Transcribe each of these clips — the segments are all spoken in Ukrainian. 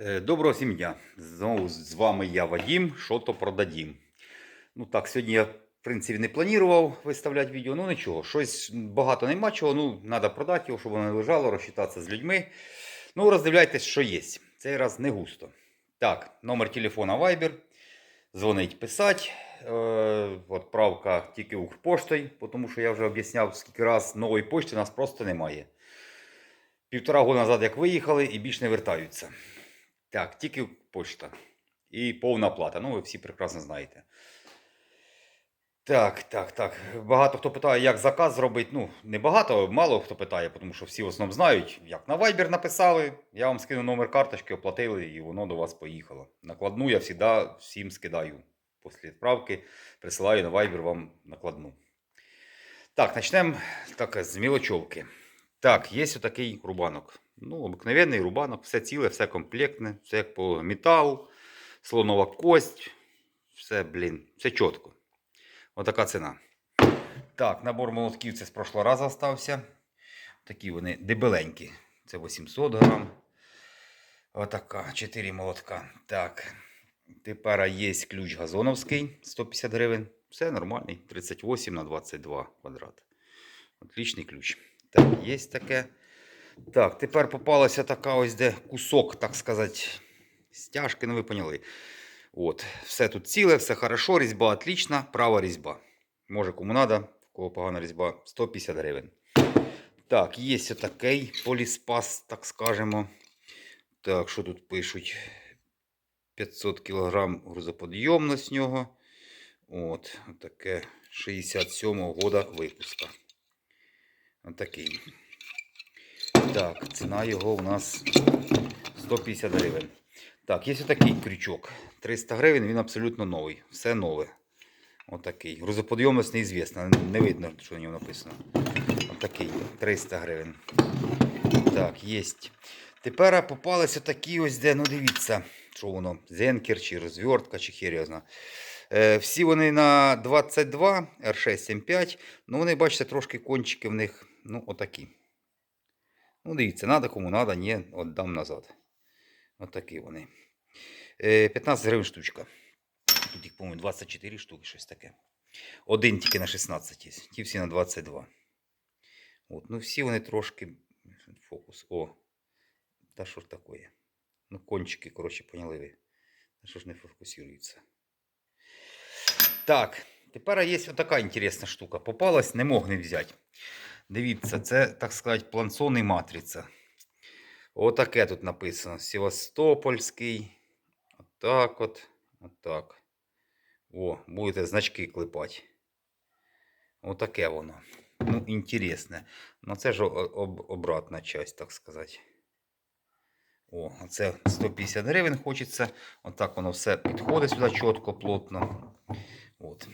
Е, Доброго всім дня! Знову з вами я Вадім, що то продадім. Ну так, сьогодні я, в принципі, не планував виставляти відео, ну нічого, щось багато нема чого, ну, треба продати його, щоб воно не лежало, розчитатися з людьми. Ну, роздивляйтесь, що є. Цей раз не густо. Так, номер телефона Viber. Дзвонить писать. Е, Отправка тільки Укрпоштою, тому що я вже об'ясняв скільки раз нової пошти у нас просто немає. Півтора року назад, як виїхали, і більш не вертаються. Так, тільки почта. І повна плата. Ну, ви всі прекрасно знаєте. Так, так, так. Багато хто питає, як заказ зробити. Ну, не багато, мало хто питає, тому що всі в основному знають, як на Viber написали. Я вам скину номер карточки, оплатили, і воно до вас поїхало. Накладну я завжди всім скидаю. Після відправки присилаю на Viber вам накладну. Так, почнемо так, з мілочовки. Так, є отакий рубанок. Ну, обикновенний рубанок, все ціле, все комплектне, все як по металу, слонова кость, все, блін, все чітко. Отака ціна. Так, набор молотків це з прошлого разу залишився. Такі вони дебеленькі. Це 800 грам. Отака, 4 молотка. Так. Тепер є ключ газоновський 150 гривень. Все нормальний. 38 на 22 квадрат. Отличний ключ. Так, є таке. Так, тепер попалася така ось де кусок, так сказати, стяжки, ну ви поняли. От, все тут ціле, все хорошо, різьба отлічна, права різьба. Може кому надо, в кого погана різьба, 150 гривень. Так, є отакий поліспас, так скажемо. Так, що тут пишуть? 500 кг грузоподйомність нього. От, таке 67-го года випуска. Отакий. Так, ціна його у нас 150 гривень. Так, є отакий крючок. 300 гривень, він абсолютно новий. Все нове. Отакий. Грузоподйомність неізвісна. Не видно, що на ньому написано. Отакий. 300 гривень. Так, є. Тепер попалися такі ось де, ну дивіться, що воно, зенкер чи розвертка, чи хер. Е, всі вони на 22 R675. Ну, вони, бачите, трошки кончики в них, ну, отакі. Ну, дивіться, надо кому надо, ні, віддам назад. Отакі вони. Е, 15 гривень штучка. Тут їх, по-моєму, 24 штуки, щось таке. Один тільки на 16 є. Ті всі на 22. От, ну всі вони трошки. Фокус. О. Та що ж таке? Ну, кончики, коротше, поняли ви. Та що ж не фокусується. Так, тепер є така інтересна штука. Попалась, не мог не взяти. Дивіться, це, так сказати, плансон і матриця. Отаке тут написано. Севастопольський. Отак от. Отак. О, будете значки клепати. Отаке воно. Ну, інтересне. Ну, це ж об, обратна часть, так сказати. О, це 150 гривень хочеться. Отак воно все підходить сюди чітко, плотно. От.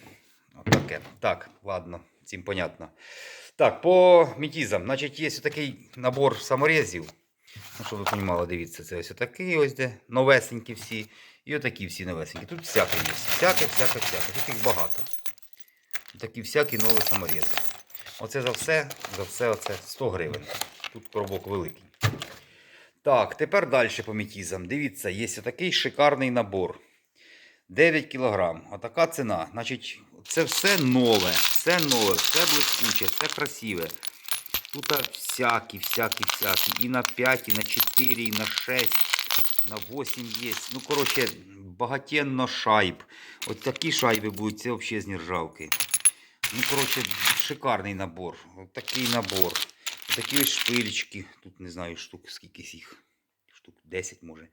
Отаке. Так, ладно, цим понятно. Так, по метізам. Значить, є такий набор саморезів. Ну, щоб ви розуміли, дивіться, це ось отакий ось де новесенькі всі. І отакі всі новесенькі. Тут всяке є. Всяке, всяке, всяке. Тут їх багато. Такі всякі нові саморези. Оце за все, за все оце 100 гривень. Тут коробок великий. Так, тепер далі по метізам. Дивіться, є отакий шикарний набор. 9 кг. Отака ціна. Значить, це все нове, все нове, все блискуче, все красиве. Тут всякі, всякі, всякі. І на 5, і на 4, і на 6, на 8 є. Ну, коротше, багатенно шайб. От такі шайби будуть, це взагалі з нержавки. Ну, коротше, шикарний набор. От такий набор. Такі ось шпилечки. Тут не знаю, штук скільки їх. Штук 10 може.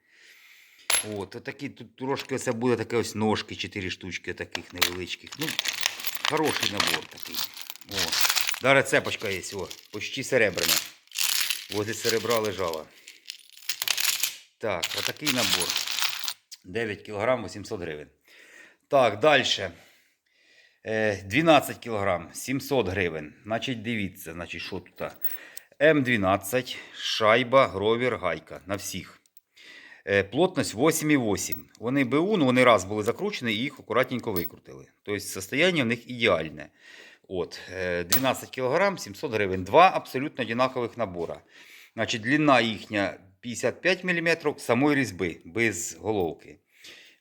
От, отакі, тут трошки це буде таке ось ножки, 4 штучки таких невеличких. Ну, хороший набор такий. О, Даже цепочка є, о, почти серебряна. Возле серебра лежала. Так, отакий набор. 9 кг 800 гривень. Так, далі. 12 кг 700 гривень. Значить, дивіться, значить, що тут? М12, шайба, гровір, гайка. На всіх. Е, Плотність 8,8. Вони БУ, ну вони раз були закручені і їх акуратненько викрутили. Тобто состояние в них ідеальне. От, е, 12 кг 700 гривень. Два абсолютно одинакових набора. Значить, длина їхня 55 мм самої різьби без головки.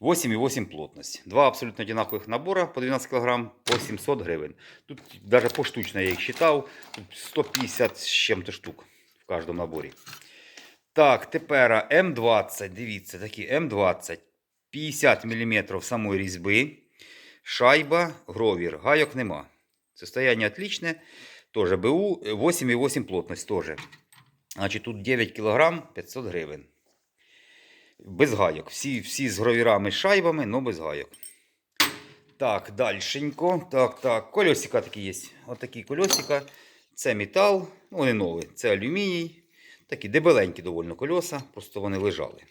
8,8 плотність. Два абсолютно одинакових набора по 12 кг по 700 гривень. Тут навіть поштучно я їх считав. Тут 150 з чим-то штук в кожному наборі. Так, тепер М20. Дивіться, такі М20. 50 мм самої різьби. Шайба, гровір. Гайок нема. Состояние отличне. Тоже БУ 8,8 плотність теж. Значить, тут 9 кг 500 гривень. Без гайок. Всі, всі з гравірами, з шайбами, але без гайок. Так, дальшенько. Так, так. Кольосика такі є. Отакі кольосика. Це метал, ну вони нові. Це алюміній. Такі дебеленькі доволі кольоса, просто вони лежали.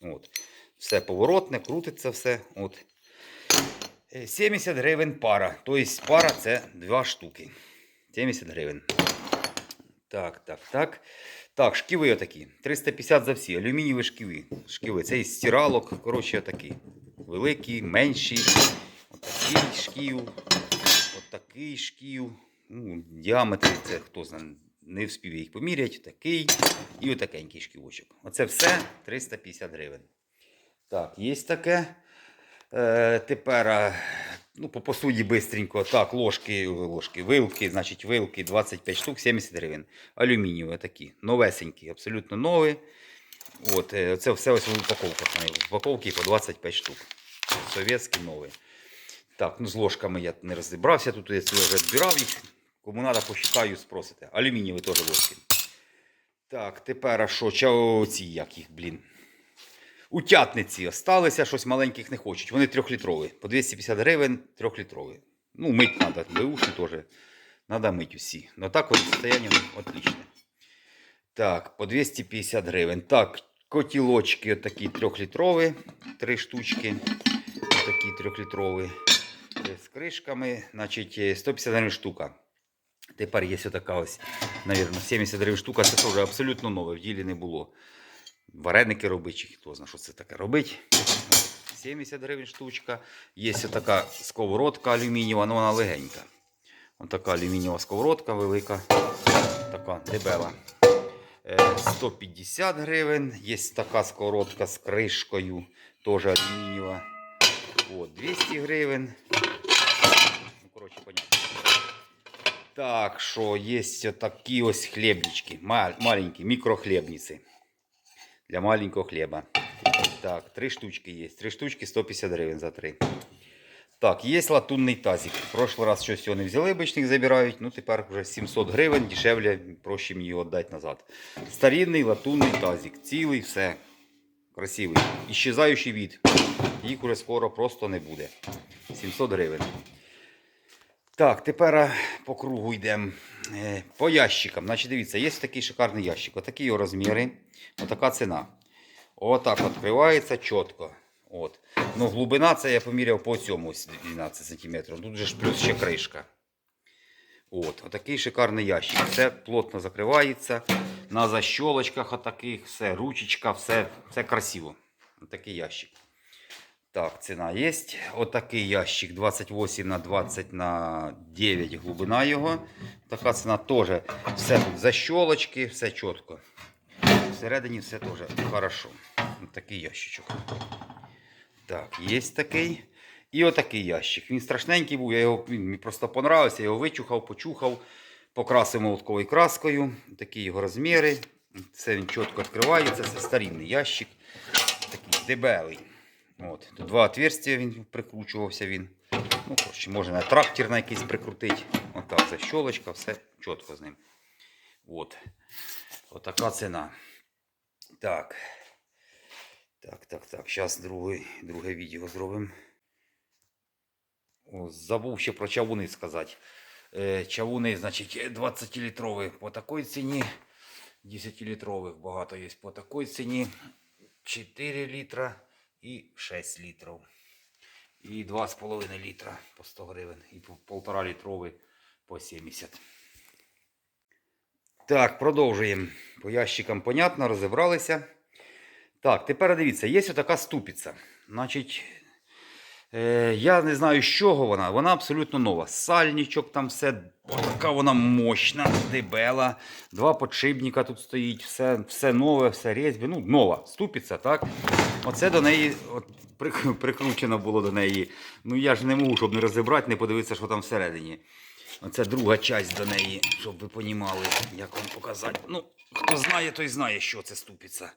От. Все поворотне, крутиться все. От. Е, 70 гривень пара. Тобто пара це два штуки. 70 гривень. Так, так, так. Так, шківи отакі. 350 за всі. Алюмінієві шківи. Шківи. Це із стиралок. Коротше, отакі. Великі, менші. Отакий шків. Отакий шків. Ну, діаметри це хто знає. Не вспів їх поміряти. Такий. І отакенький шківочок. Оце все 350 гривень. Так, є таке. Е, тепер, е, ну, по посуді бистренько. Так, ложки, ложки, вилки, значить, вилки 25 штук, 70 гривень. Алюмінієві такі, новесенькі, абсолютно нові. От, е, це все ось в упаковках. упаковці по 25 штук. Совєтські нові. Так, ну з ложками я не розібрався, тут я вже збирав їх. Кому треба, пошукаю, спросите. Алюмінієві теж ложки. Так, тепер а що? Ча ці як їх, блін. Утятниці осталися, щось маленьких не хочуть. Вони трьохлітрові. По 250 гривень трьохлітрові. Ну, мить треба, беушні теж. Треба мить усі. Ну так от состояние отличне. Так, по 250 гривень. Так, котілочки такі трьохлітрові. Три штучки. Такі трьохлітрові. Е, З кришками. Значить, е, 150 гривень штука. Тепер є така ось, навірно, 70 гривень штука. Це теж абсолютно нове, в ділі не було вареники робить, чи хто знає, що це таке робить. 70 гривень штучка. Є така сковородка алюмінієва, але вона легенька. Ось така алюмінієва сковородка велика, така дебела. Е, 150 гривень. Є така сковородка з кришкою, теж алюмінієва. От, 200 гривень. Ну, коротше, понятно. Так, що є такі ось хлібнички, маленькі, мікрохлібниці для маленького хліба. Так, три штучки є. Три штучки 150 гривень за три. Так, є латунний тазик. В прошлый раз щось його не взяли, обичних забирають. Ну тепер вже 700 гривень, дешевле, проще мені його віддати назад. Старинний латунний тазик. Цілий, все. Красивий. Іщезаючий від. Їх уже скоро просто не буде. 700 гривень. Так, тепер по кругу йдемо. Е, По ящикам. Значить, дивіться, є такий шикарний ящик. Отакі його розміри. Отака ціна. Отак відкривається чітко. От. Ну, глибина це я поміряв по цьому 12 см. Тут же ж плюс ще кришка. От, отакий шикарний ящик. Все плотно закривається. На защолочках отаких, все, ручечка, все, все красиво. Отакий ящик. Так, ціна є. Отакий ящик 28 на 20 на 9 глибина його. Така ціна теж. Все защолочки, все чітко. Всередині все теж хорошо. Такий ящичок. Так, є такий. І отакий ящик. Він страшненький був, я його, він мені просто понравився, я його вичухав, почухав, покрасив молотковою краскою. Такі його розміри. Все він чітко відкривається. Це старинний ящик. Такий дебелий. От. Тут два отверстия він прикручувався він. Ну, коротше, можна на трактор на якийсь прикрутити. Отак, защолочка, все чітко з ним. От. Отака ціна. Так. Так, так, так. Зараз друге, друге відео зробимо. О, забув ще про чавуни сказати. Е, чавуни, значить, 20-літрові по такій ціні. 10-літрових багато є по такій ціні. 4 літра і 6 літрів. І 2,5 літра по 100 гривень. І по 1,5 літровий по 70. Так, продовжуємо. По ящикам понятно, розібралися. Так, тепер дивіться, є отака ступиця. Значить, Е, я не знаю, з чого вона. Вона абсолютно нова. Сальничок там все, така вона мощна, дебела. Два подшипника тут стоїть, все, все нове, все різьбі. Ну, нова, ступиця, так? Оце до неї от, прик- прикручено було до неї. Ну я ж не можу, щоб не розібрати, не подивитися, що там всередині. Оце друга часть до неї, щоб ви понімали, як вам показати. Ну, хто знає, той знає, що це ступиця.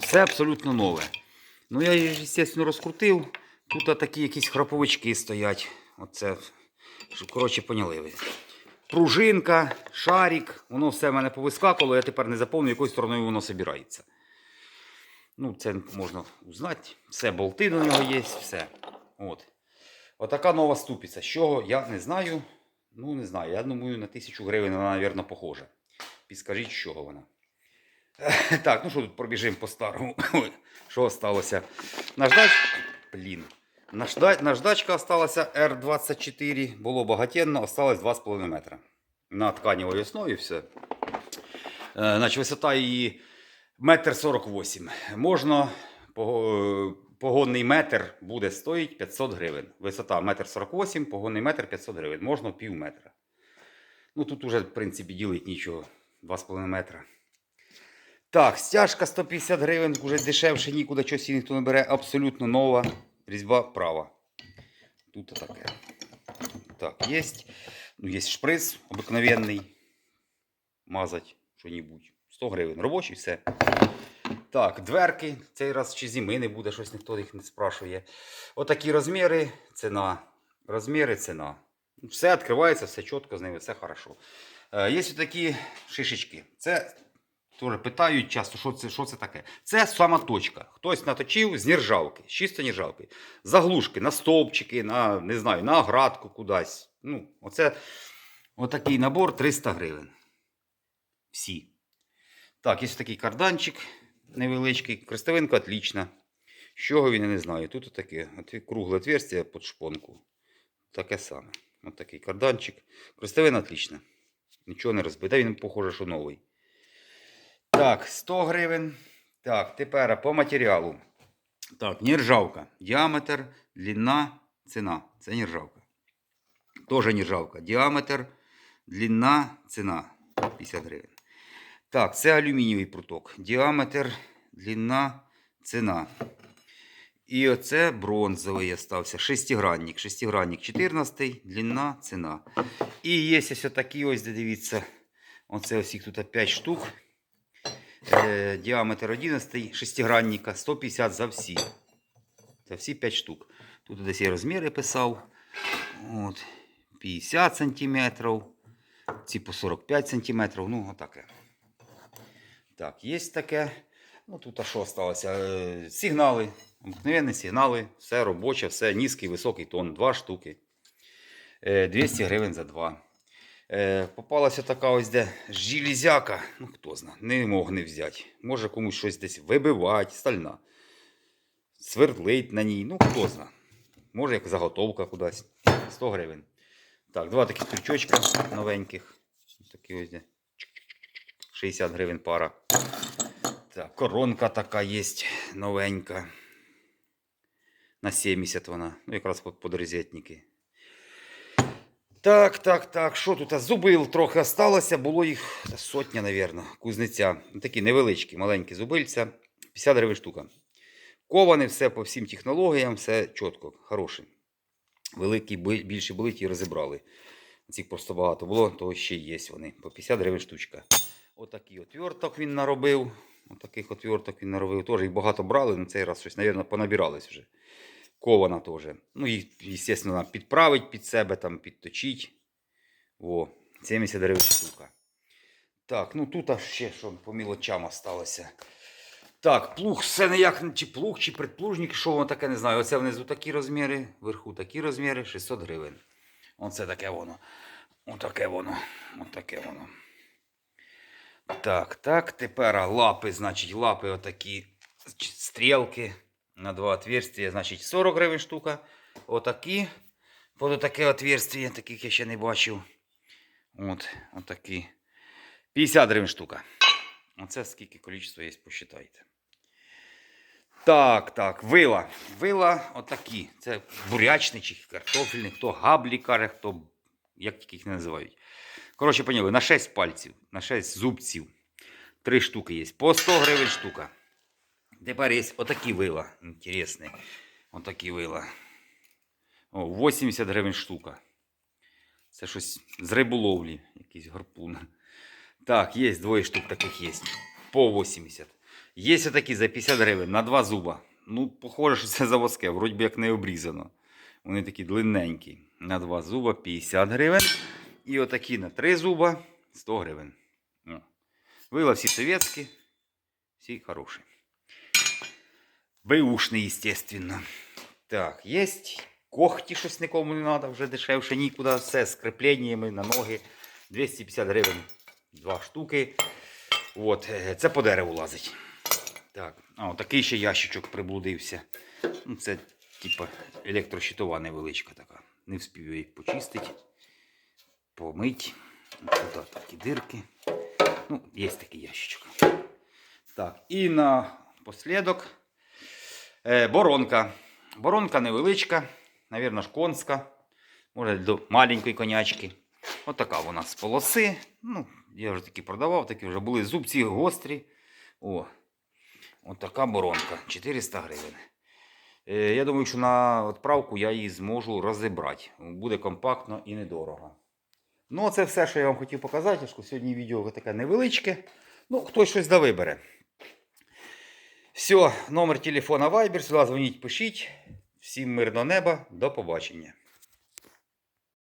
Все абсолютно нове. Ну, я її, звісно, розкрутив. Тут такі якісь храповички стоять. Оце, щоб, коротше, поняли ви. Пружинка, шарик, воно все в мене повискакало, я тепер не заповню, якою стороною воно собирається. Ну, це можна узнати. Все, болти до нього є, все. От. Отака нова ступиця. З чого я не знаю. Ну, не знаю. Я думаю, на тисячу гривень вона, мабуть, похожа. Підскажіть, з чого вона. Так, ну що тут пробіжимо по-старому. Що сталося? Наждач. Блін. Нажда... Наждачка осталася R24. Було багатенно, осталось 2,5 метра. На тканевій основі все. Е, Значить, висота її метр 48. Можна погонний метр буде стоїть 500 гривень. Висота метр 48, погонний метр 500 гривень. Можна пів метра. Ну тут уже, в принципі, ділить нічого. 2,5 метра. Так, стяжка 150 гривень, вже дешевше нікуди її ніхто не бере. Абсолютно нова. Різьба права. Тут таке. Так, є. Ну, є шприц обикновенний. Мазать що-небудь. 100 гривень. Робочий, все. Так, дверки. Цей раз чи зими не буде, щось ніхто їх не спрашує. Отакі розміри, ціна. Розміри, ціна. Все відкривається, все чітко з ними, все хорошо. Е, Є такі шишечки. Це теж питають часто, що це, що це таке. Це сама точка. Хтось наточив з нержавки, з чисто нержавки. Заглушки на стовпчики, на, не знаю, на оградку кудись. Ну, оце отакий набор 300 гривень. Всі. Так, є такий карданчик невеличкий. Крестовинка отлічна. З чого він, я не знаю. Тут таке кругле отверстие під шпонку. Таке саме. Ось такий карданчик. Крестовина отлічна. Нічого не розбита, він похоже, що новий. Так, 100 гривень. Так, тепер по матеріалу. Так, нержавка. Діаметр, длина, ціна. Це нержавка. Тоже нержавка. Діаметр, длина, ціна. 50 гривень. Так, це алюмінієвий пруток. Діаметр, длина, ціна. І оце бронзовий остався. Шестигранник. Шестигранник 14, длина, ціна. І є ось такі ось, де дивіться. Оце ось їх тут 5 штук. Е, діаметр 11, шестигранника, 150 за всі. За всі 5 штук. Тут десь я розміри писав. От, 50 сантиметрів. Ці по 45 сантиметрів. Ну, отаке. Так, є таке. Ну, тут а що сталося? Е, Сигнали. Обикновенні сигнали. Все робоче, все низький, високий тон. Два штуки. Е, 200 гривень за два. Е, попалася така ось де железяка. Ну, хто зна, не мог не взяти. Може комусь щось десь вибивати, стальна. Свердлить на ній. Ну, хто зна. Може, як заготовка кудись. 100 гривень. Так, два таких крючочка новеньких. Такі ось де. 60 гривень пара. Так, коронка така є новенька. На 70 вона. Ну, якраз під, під розетники. Так, так, так. Що тут? А Зубил трохи осталося, було їх сотня, мабуть, кузниця. Такі невеличкі, маленькі зубильця. 50 гривень штука. Коване все по всім технологіям, все чітко, хороше. Великі, більші були, ті розібрали. Цих просто багато було, то ще є вони. По 50 гривень штучка. Отакий отверток він наробив. Отаких отверток він наробив. Теж їх багато брали, але цей раз щось, мабуть, понабирались вже. Кована теж. Ну, їх, звісно, підправить під себе, там, підточить. О, 70 гривень штука. Так, ну тут аж ще що по мілочам осталося. Так, плуг, все ніяк, чи плуг, чи предплужник, що воно таке, не знаю. Оце внизу такі розміри, вверху такі розміри, 600 гривень. Оце таке воно. Отаке воно. Отаке воно. Так, так, тепер лапи, значить, лапи отакі стрілки на два отверстия, значить 40 гривень штука. Отакі. Под таке отверстие, таких я ще не бачив. От, отакі. 50 гривень штука. Оце скільки кількість є, посчитайте. Так, так, вила. Вила отакі. Це бурячний чи картофельний, хто габлі каже, хто як тільки їх не називають. Коротше, поняли, на 6 пальців, на 6 зубців. Три штуки є. По 100 гривень штука. Тепер є отакі вила. Інтересні. Отакі вила. О, 80 гривень штука. Це щось з риболовлі, якийсь гарпун. Так, є двоє штук таких є. По 80. Є такі за 50 гривень на два зуба. Ну, похоже, що це заводське, вроді би як не обрізано. Вони такі длинненькі. На два зуба 50 гривень. І отакі на три зуба 100 гривень. Вила всі совєтські, всі хороші. Бэушний, естественно. Так, є когті, щось нікому не треба, вже дешевше нікуди. Все з крепленнями на ноги. 250 гривень. Два штуки. От, е, це по дереву лазить. Так, а, такий ще ящичок приблудився. Ну, це, типа, електрощитова невеличка така. Не вспів їх почистити, помить. Тут такі дирки. Ну, є такий ящичок. Так, і напослідок е, боронка. Боронка невеличка, навірно, конська. Може, до маленької конячки. Отака вона з полоси. Ну, я вже такі продавав, такі вже були зубці гострі. О, отака боронка. 400 гривень. Е, я думаю, що на відправку я її зможу розібрати. Буде компактно і недорого. Ну, це все, що я вам хотів показати. Сьогодні відео таке невеличке. Ну, хтось щось да вибере. Все, номер телефона Viber, сюди дзвоніть, пишіть. Всім мирного неба, до побачення.